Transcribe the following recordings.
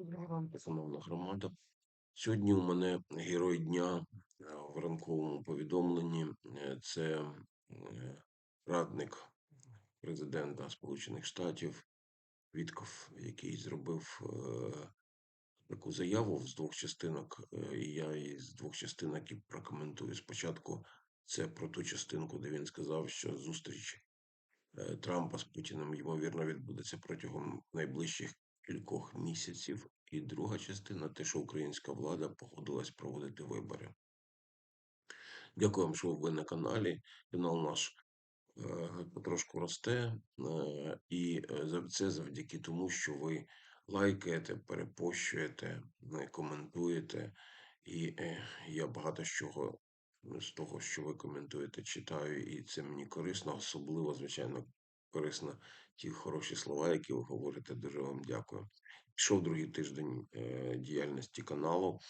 Доброго шановна громада. Сьогодні у мене герой дня е, в ранковому повідомленні. Е, Це е, радник президента Сполучених Штатів Вітков, який зробив таку заяву з двох частинок, і я її з двох частинок і прокоментую. Спочатку це про ту частинку, де він сказав, що зустріч Трампа з Путіним ймовірно відбудеться протягом найближчих кількох місяців. І друга частина те, що українська влада погодилась проводити вибори. Дякую вам, що ви на каналі. Канал наш е, потрошку росте, е, і е, це завдяки тому, що ви лайкаєте, перепощуєте, коментуєте. І я багато чого з того, що ви коментуєте, читаю, і це мені корисно, особливо, звичайно, корисно ті хороші слова, які ви говорите. Дуже вам дякую. Пішов другий тиждень е, діяльності каналу.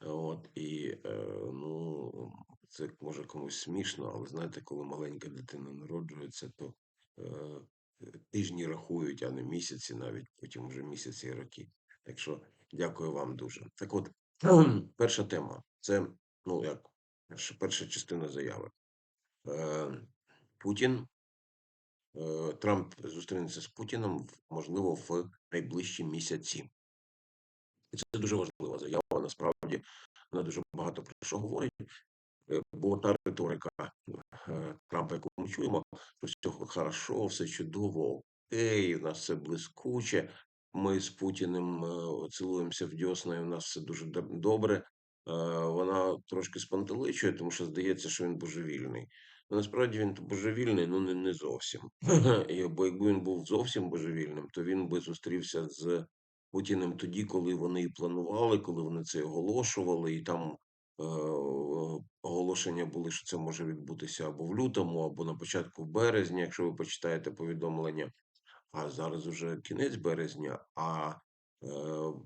От, і е, ну, це може комусь смішно, але знаєте, коли маленька дитина народжується, то е, тижні рахують, а не місяці, навіть потім вже місяці і роки. Так що дякую вам дуже. Так от, перша тема це ну як перша, частина заяви. Е, Путін. Е, Трамп зустрінеться з Путіном, можливо, в найближчі місяці. І це дуже важлива заява. Насправді вона дуже багато про що говорить. Е, Бо та риторика е, Трампа, яку ми чуємо, що все хорошо, все чудово, окей, у нас все блискуче. Ми з Путіним цілуємося в дьосна, і у нас все дуже добре. Вона трошки спантеличує, тому що здається, що він божевільний. Ну, насправді він божевільний, ну не, не зовсім. Бо якби він був зовсім божевільним, то він би зустрівся з Путіним тоді, коли вони і планували, коли вони це оголошували, і там е, оголошення були, що це може відбутися або в лютому, або на початку березня, якщо ви почитаєте повідомлення. А зараз уже кінець березня, а е,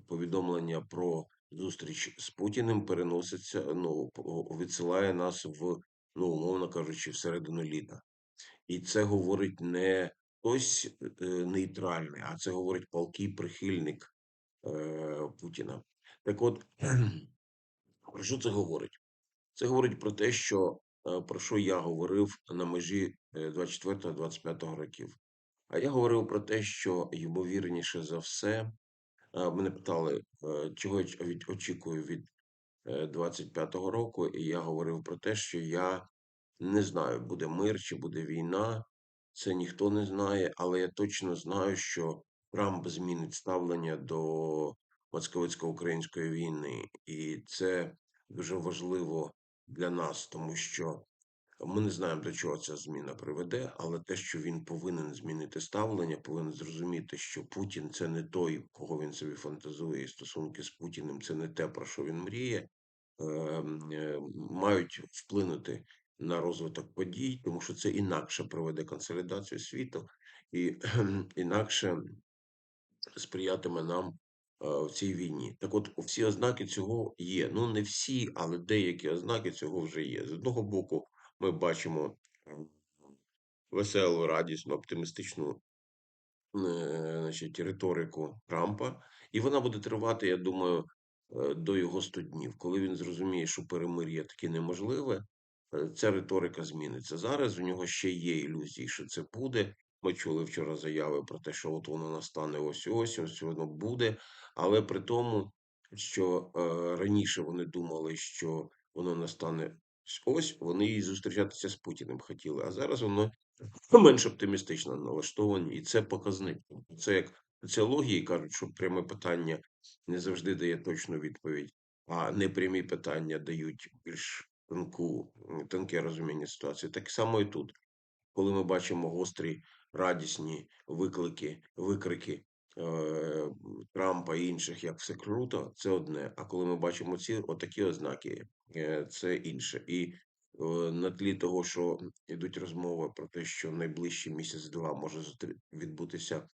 повідомлення про зустріч з Путіним переноситься, ну, відсилає нас в, ну, умовно кажучи, всередину літа. І це говорить не хтось е, нейтральний, а це говорить палкий прихильник е, Путіна. Так от, про що це говорить? Це говорить про те, що е, про що я говорив на межі 24-25 років. А я говорив про те, що ймовірніше за все, е, мене питали, е, чого я очікую від е, 25-го року, і я говорив про те, що я не знаю, буде мир чи буде війна. Це ніхто не знає, але я точно знаю, що Трамп змінить ставлення до московицько-української війни, і це дуже важливо для нас, тому що ми не знаємо, до чого ця зміна приведе, але те, що він повинен змінити ставлення, повинен зрозуміти, що Путін це не той, кого він собі фантазує, і стосунки з Путіним це не те, про що він мріє, ем, е, мають вплинути на розвиток подій, тому що це інакше проведе консолідацію світу і інакше сприятиме нам е, в цій війні. Так от, всі ознаки цього є. Ну, не всі, але деякі ознаки цього вже є. З одного боку, ми бачимо веселу, радісну, оптимістичну е, значить, риторику Трампа, і вона буде тривати, я думаю, е, до його 100 днів. Коли він зрозуміє, що перемир'я таки неможливе, е, ця риторика зміниться. Зараз у нього ще є ілюзії, що це буде. Ми чули вчора заяви про те, що от воно настане ось ось, ось воно буде. Але при тому, що раніше вони думали, що воно настане ось, вони і зустрічатися з Путіним хотіли. А зараз воно менш оптимістично налаштовані, і це показник. Це як соціології кажуть, що пряме питання не завжди дає точну відповідь, а непрямі питання дають більш тонку, тонке розуміння ситуації. Так само і тут, коли ми бачимо гострі, радісні виклики, викрики Трампа і інших, як все круто, це одне. А коли ми бачимо ці отакі ознаки, е, це інше. І е, на тлі того, що йдуть розмови про те, що найближчий місяць-два може відбутися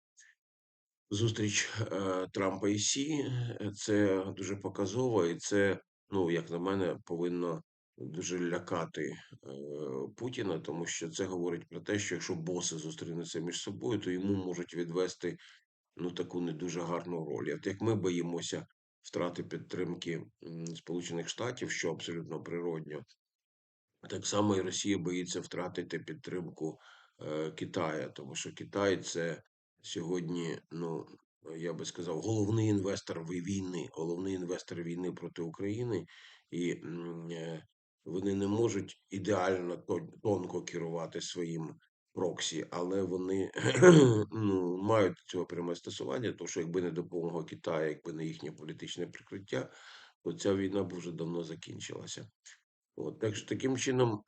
зустріч е, Трампа і Сі, е, це дуже показово, і це, ну як на мене, повинно дуже лякати е, Путіна, тому що це говорить про те, що якщо боси зустрінуться між собою, то йому можуть відвести ну таку не дуже гарну роль. От як ми боїмося втрати підтримки Сполучених Штатів, що абсолютно природньо, так само і Росія боїться втратити підтримку е, Китая, тому що Китай це сьогодні, ну я би сказав, головний інвестор війни, головний інвестор війни проти України, і е, вони не можуть ідеально тонко керувати своїм проксі, але вони ну, мають цього пряме стосування, тому що якби не допомога Китаю, якби не їхнє політичне прикриття, то ця війна б вже давно закінчилася. От, так що таким чином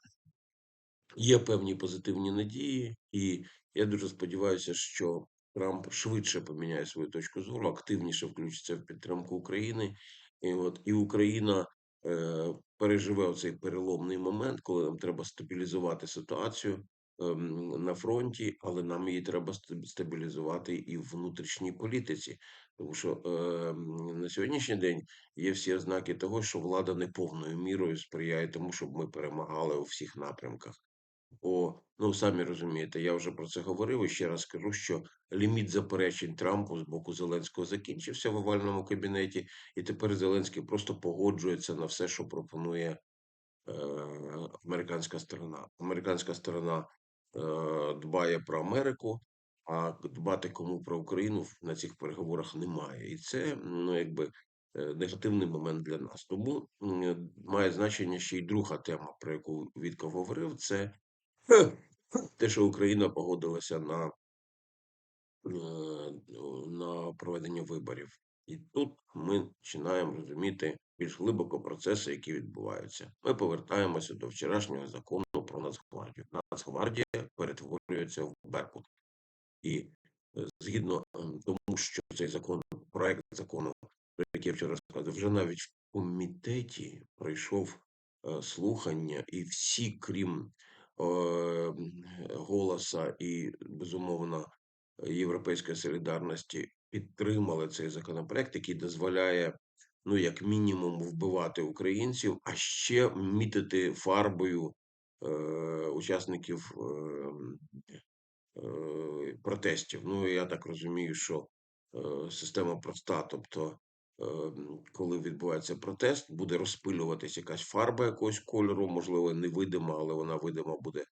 є певні позитивні надії, і я дуже сподіваюся, що Трамп швидше поміняє свою точку зору, активніше включиться в підтримку України. І от і Україна е, переживе цей переломний момент, коли нам треба стабілізувати ситуацію на фронті, але нам її треба стабілізувати і в внутрішній політиці, тому що е, на сьогоднішній день є всі ознаки того, що влада не повною мірою сприяє тому, щоб ми перемагали у всіх напрямках. Бо, ну самі розумієте, я вже про це говорив і ще раз скажу, що ліміт заперечень Трампу з боку Зеленського закінчився в овальному кабінеті, і тепер Зеленський просто погоджується на все, що пропонує е, американська сторона. Американська сторона дбає про Америку, а дбати кому про Україну на цих переговорах немає. І це ну якби е, негативний момент для нас. Тому має значення ще й друга тема, про яку Вітков говорив, це те, що Україна погодилася на, е, на проведення виборів. І тут ми починаємо розуміти більш глибоко процеси, які відбуваються. Ми повертаємося до вчорашнього закону про Нацгвардію. Нацгвардія перетворюється в Беркут. І е, згідно е, тому, що цей закон, проект закону, про який я вчора сказав, вже навіть в комітеті пройшов е, слухання, і всі, крім е, голоса і безумовно Європейської солідарності, підтримали цей законопроект, який дозволяє. Ну, як мінімум, вбивати українців, а ще мітити фарбою е, учасників е, е, протестів. Ну, я так розумію, що е, система проста. Тобто, е, коли відбувається протест, буде розпилюватися якась фарба якогось кольору, можливо, невидима, але вона видима буде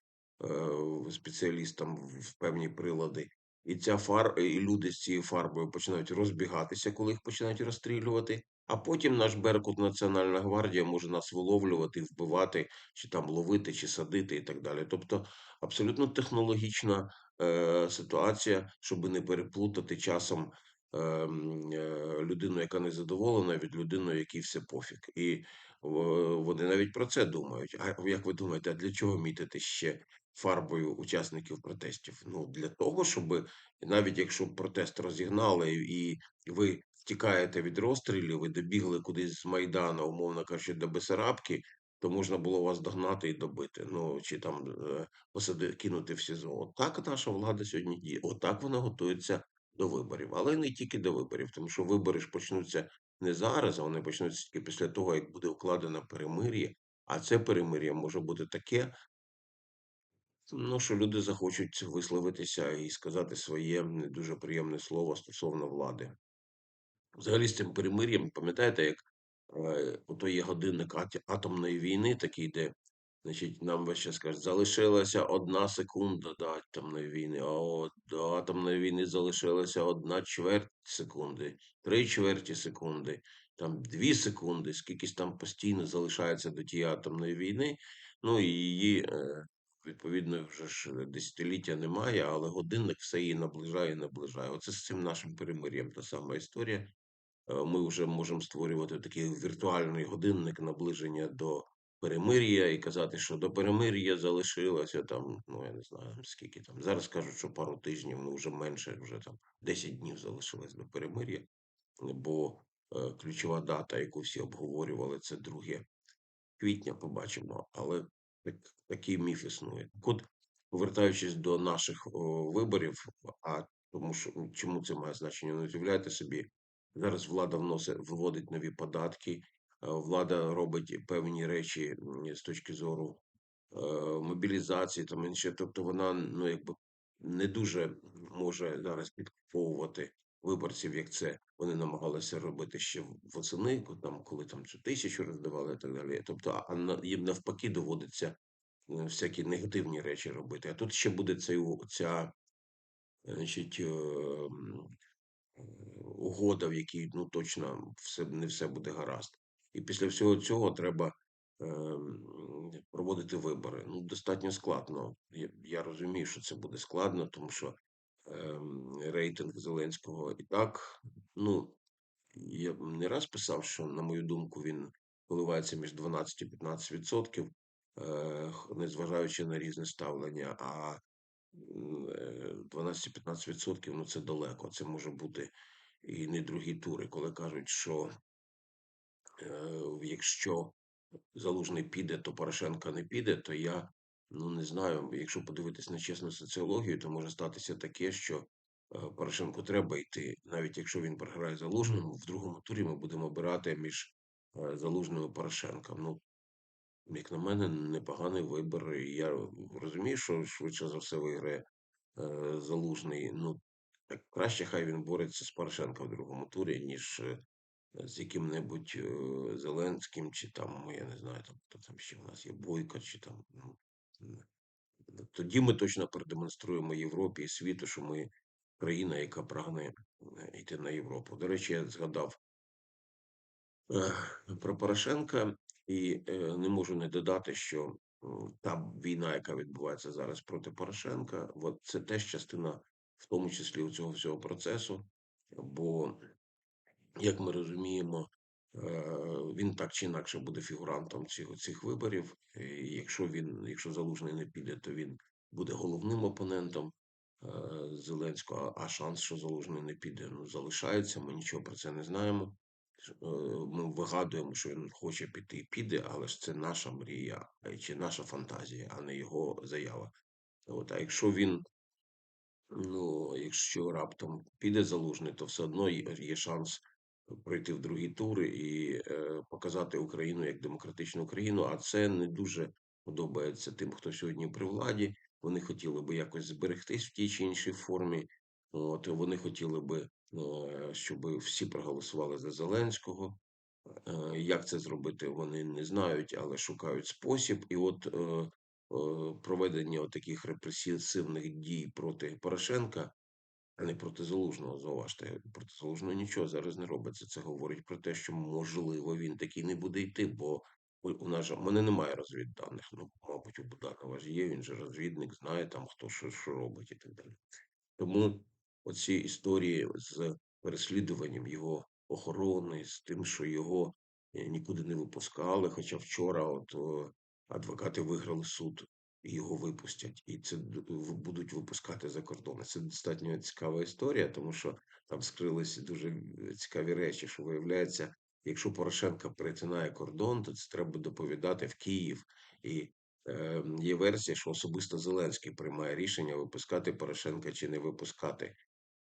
е, спеціалістам в певні прилади. І ця фар, і люди з цією фарбою починають розбігатися, коли їх починають розстрілювати. А потім наш Беркут Національна гвардія може нас виловлювати, вбивати, чи там ловити, чи садити, і так далі. Тобто абсолютно технологічна е, ситуація, щоб не переплутати часом е, е, людину, яка не задоволена, від людини, якій все пофіг. І е, вони навіть про це думають. А як ви думаєте, а для чого мітити ще фарбою учасників протестів? Ну для того, щоб навіть якщо протест розігнали і ви втікаєте від розстрілів, ви добігли кудись з Майдана, умовно кажучи, до Бесарабки, то можна було вас догнати і добити. Ну чи там е, посади кинути в СІЗО. Отак наша влада сьогодні діє. Отак вона готується до виборів, але не тільки до виборів, тому що вибори ж почнуться не зараз, а вони почнуться тільки після того, як буде укладено перемир'я. А це перемир'я може бути таке, ну що люди захочуть висловитися і сказати своє не дуже приємне слово стосовно влади. Взагалі з цим перемир'ям, пам'ятаєте, як е, ото є годинник атомної війни, такий, де значить, нам весь час кажуть, залишилася одна секунда до атомної війни, а от до атомної війни залишилася одна чверть секунди, три чверті секунди, там дві секунди, скількись там постійно залишається до тієї атомної війни. Ну і її, е, відповідно, вже ж десятиліття немає, але годинник все її наближає і наближає. Оце з цим нашим перемир'ям та сама історія. Е, ми вже можемо створювати такий віртуальний годинник наближення до перемир'я і казати, що до перемир'я залишилося там, ну я не знаю скільки там. Зараз кажуть, що пару тижнів, ну вже менше, вже там 10 днів залишилось до перемир'я, бо е, ключова дата, яку всі обговорювали, це 2 квітня, побачимо. Але так, такий міф існує. От, повертаючись до наших о, виборів, а тому що чому це має значення? Не уявляєте собі, зараз влада вносить вводить нові податки, е, влада робить певні речі з точки зору е, мобілізації там інше. Тобто вона ну якби не дуже може зараз підкуповувати виборців, як це вони намагалися робити ще восени, там коли там цю тисячу роздавали і так далі. Тобто, а їм навпаки доводиться е, всякі негативні речі робити. А тут ще буде цей ця значить, угода, в якій ну точно все не все буде гаразд. І після всього цього треба е, проводити вибори. Ну, достатньо складно. Я, я розумію, що це буде складно, тому що ем, рейтинг Зеленського і так. Ну, я не раз писав, що, на мою думку, він коливається між 12 і 15 відсотків, е, незважаючи на різне ставлення. А е, 12-15 відсотків ну це далеко. Це може бути і не другі тури, коли кажуть, що е, якщо Залужний піде, то Порошенко не піде, то я ну не знаю. Якщо подивитись на чесну соціологію, то може статися таке, що е, Порошенку треба йти, навіть якщо він програє залужним, в другому турі ми будемо обирати між е, залужним і Порошенком. Ну, як на мене, непоганий вибір. Я розумію, що швидше за все виграє залужний. Ну краще, хай він бореться з Порошенком в другому турі, ніж е, з яким-небудь е, Зеленським, чи там, я не знаю, там хто там ще в нас є Бойко, чи там. Ну, тоді ми точно продемонструємо Європі і світу, що ми країна, яка прагне е, йти на Європу. До речі, я згадав про Порошенка і не можу не додати, що та війна, яка відбувається зараз проти Порошенка, от це теж частина, в тому числі у цього всього процесу. Бо як ми розуміємо, е, він так чи інакше буде фігурантом цих, цих виборів. І якщо він, якщо залужний не піде, то він буде головним опонентом е, Зеленського. А шанс, що залужний не піде, ну залишається. Ми нічого про це не знаємо. Е, Ми вигадуємо, що він хоче піти піде, але ж це наша мрія чи наша фантазія, а не його заява. От, а якщо він Ну, якщо раптом піде залужний, то все одно є шанс пройти в другі тури і е, показати Україну як демократичну країну. А це не дуже подобається тим, хто сьогодні при владі. Вони хотіли би якось зберегтись в тій чи іншій формі. От вони хотіли би, е, щоб всі проголосували за Зеленського. Е, Як це зробити, вони не знають, але шукають спосіб. І от е, е, проведення таких репресивних дій проти Порошенка, а не проти Залужного, зауважте, проти Залужного нічого зараз не робиться. Це говорить про те, що можливо він такий не буде йти, бо у нас же- у мене немає розвідданих. Ну, мабуть, у Буданова ж є, він же розвідник, знає там хто що, що робить і так далі. Тому оці історії з переслідуванням його охорони, з тим, що його е, нікуди не випускали. Хоча вчора от адвокати виграли суд і його випустять, і це будуть випускати за кордони. Це достатньо цікава історія, тому що там скрилися дуже цікаві речі, що виявляється, якщо Порошенко перетинає кордон, то це треба доповідати в Київ і Е, Є версія, що особисто Зеленський приймає рішення випускати Порошенка чи не випускати.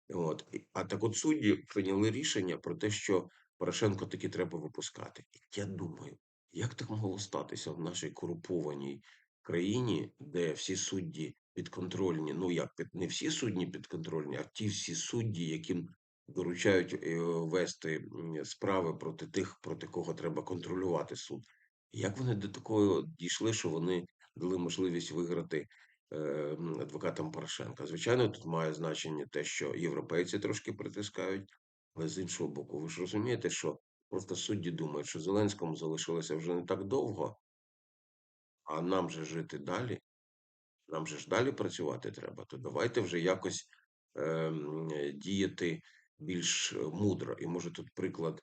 От. А так от судді прийняли рішення про те, що Порошенко таки треба випускати. І я думаю, як так могло статися в нашій корумпованій країні, де всі судді підконтрольні, ну як не всі судді підконтрольні, а ті всі судді, яким доручають е, вести справи проти тих, проти кого треба контролювати суд. Як вони до такого дійшли, що вони дали можливість виграти е, м, адвокатам Порошенка? Звичайно, тут має значення те, що європейці трошки притискають, але з іншого боку, ви ж розумієте, що просто судді думають, що Зеленському залишилося вже не так довго, а нам же жити далі, нам же ж далі працювати треба. То давайте вже якось е, діяти більш е, мудро. І може тут приклад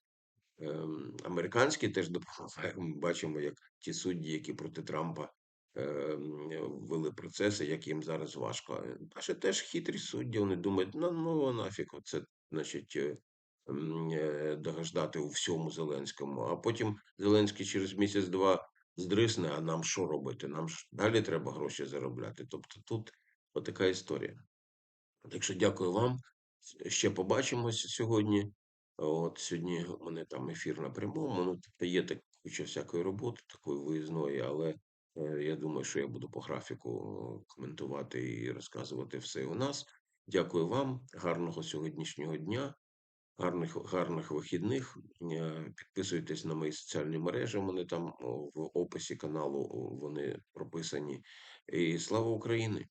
ем, американський теж допомагає. Ми бачимо, як ті судді, які проти Трампа ем, вели процеси, як їм зараз важко. Наші теж хитрі судді, вони думають, ну, ну нафіг, це значить. е, м, е, Догождати у всьому Зеленському, а потім Зеленський через місяць-два здрисне, а нам що робити? Нам ж далі треба гроші заробляти. Тобто тут отака історія. Так що дякую вам. Ще побачимося сьогодні. От сьогодні у мене там ефір на прямому. Ну, тобто є так куча всякої роботи, такої виїзної, але е, я думаю, що я буду по графіку е, коментувати і розказувати все у нас. Дякую вам, гарного сьогоднішнього дня. Гарних, гарних вихідних. Е, Підписуйтесь на мої соціальні мережі. Вони там в описі каналу вони прописані. І слава Україні!